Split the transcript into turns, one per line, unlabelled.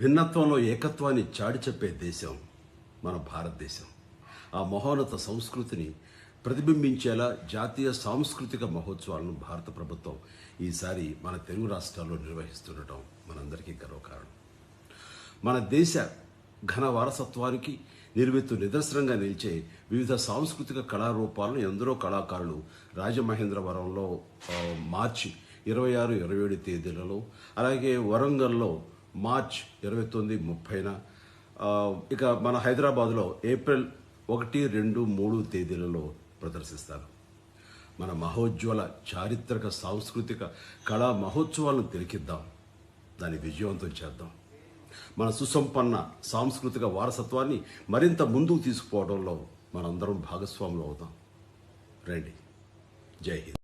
భిన్నత్వంలో ఏకత్వాన్ని చాటి చెప్పే దేశం మన భారతదేశం. ఆ మహోన్నత సంస్కృతిని ప్రతిబింబించేలా జాతీయ సాంస్కృతిక మహోత్సవాలను భారత ప్రభుత్వం ఈసారి మన తెలుగు రాష్ట్రాల్లో నిర్వహిస్తుండటం మనందరికీ గర్వకారణం. మన దేశ ఘన వారసత్వానికి నిర్వెత్తు నిదర్శనంగా నిలిచే వివిధ సాంస్కృతిక కళారూపాలను ఎందరో కళాకారులు రాజమహేంద్రవరంలో మార్చి ఇరవై ఆరు ఇరవై ఏడు తేదీలలో అలాగే వరంగల్లో మార్చ్ ఇరవై తొమ్మిది ముప్పైన. ఇక మన హైదరాబాద్లో ఏప్రిల్ ఒకటి రెండు మూడు తేదీలలో ప్రదర్శిస్తారు. మన మహోజ్వల చారిత్రక సాంస్కృతిక కళా మహోత్సవాలను తిరికిద్దాం దాన్ని విజయవంతం చేద్దాం. మన సుసంపన్న సాంస్కృతిక వారసత్వాన్ని మరింత ముందుకు తీసుకుపోవడంలో మనందరం భాగస్వాములు అవుతాం. రండి. జై హింద్.